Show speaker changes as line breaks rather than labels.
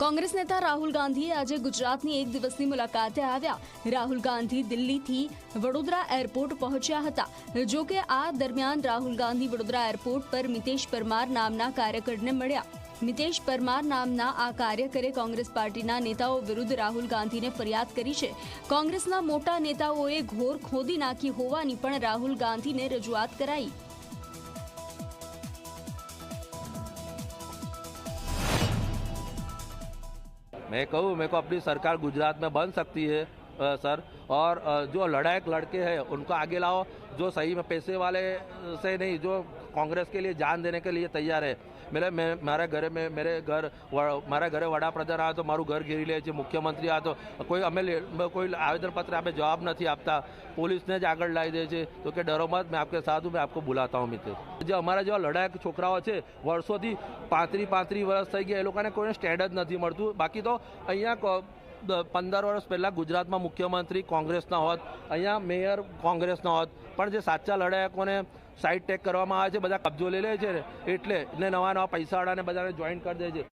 કોંગ્રેસ નેતા રાહુલ ગાંધીએ આજે ગુજરાતની એક દિવસની મુલાકાતે આવ્યા. રાહુલ ગાંધી દિલ્હીથી વડોદરા એરપોર્ટ પહોંચ્યા હતા. જો કે આ દરમિયાન રાહુલ ગાંધી વડોદરા એરપોર્ટ પર મિતેશ પરમાર નામના કાર્યકરને મળ્યા. મિતેશ પરમાર નામના આ કાર્યકરે કોંગ્રેસ પાર્ટીના નેતાઓ વિરુદ્ધ રાહુલ ગાંધીને ફરિયાદ કરી છે. કોંગ્રેસના મોટા નેતાઓએ ઘોર ખોદી નાખી હોવાની પણ રાહુલ ગાંધીને રજૂઆત કરાઈ.
मैं कहूँ मेरे को अपनी सरकार गुजरात में बन सकती है अ, सर और अ, जो लड़ाक लड़के हैं उनको आगे लाओ जो सही में पैसे वाले से नहीं जो कांग्रेस के लिए जान देने के लिए तैयार है मेरे मैं મારા ઘરે મેં મેરે ઘર વ- મારા ઘરે વડાપ્રધાન આવે તો મારું ઘર ઘેરી લે છે મુખ્યમંત્રી આવે તો કોઈ અમે લે- કોઈ આવેદનપત્ર આપે જવાબ નથી આપતા પોલીસને જ આગળ લાવી દે છે તો કે ડરો મત મેં આપકે સાથ હું મેં આપકો બુલાતા હું મિત્ર જે અમારા જેવા લડાયક છોકરાઓ છે વર્ષોથી પાંત્રી પાંત્રી વર્ષ થઈ ગયા એ લોકોને કોઈને સ્ટેન્ડ જ નથી મળતું બાકી તો અહીંયા કો- દ- પંદર વર્ષ પહેલાં ગુજરાતમાં મુખ્યમંત્રી કોંગ્રેસના હોત, અહીંયા મેયર કોંગ્રેસના હોત. પણ જે સાચા લડાયકોને સાઈડ ટેક કરવામાં આવે છે, બધા કબજો લઈ લે છે એટલે ને નવા નવા પૈસાવાળાને બધાને જોઈન કરી દે છે.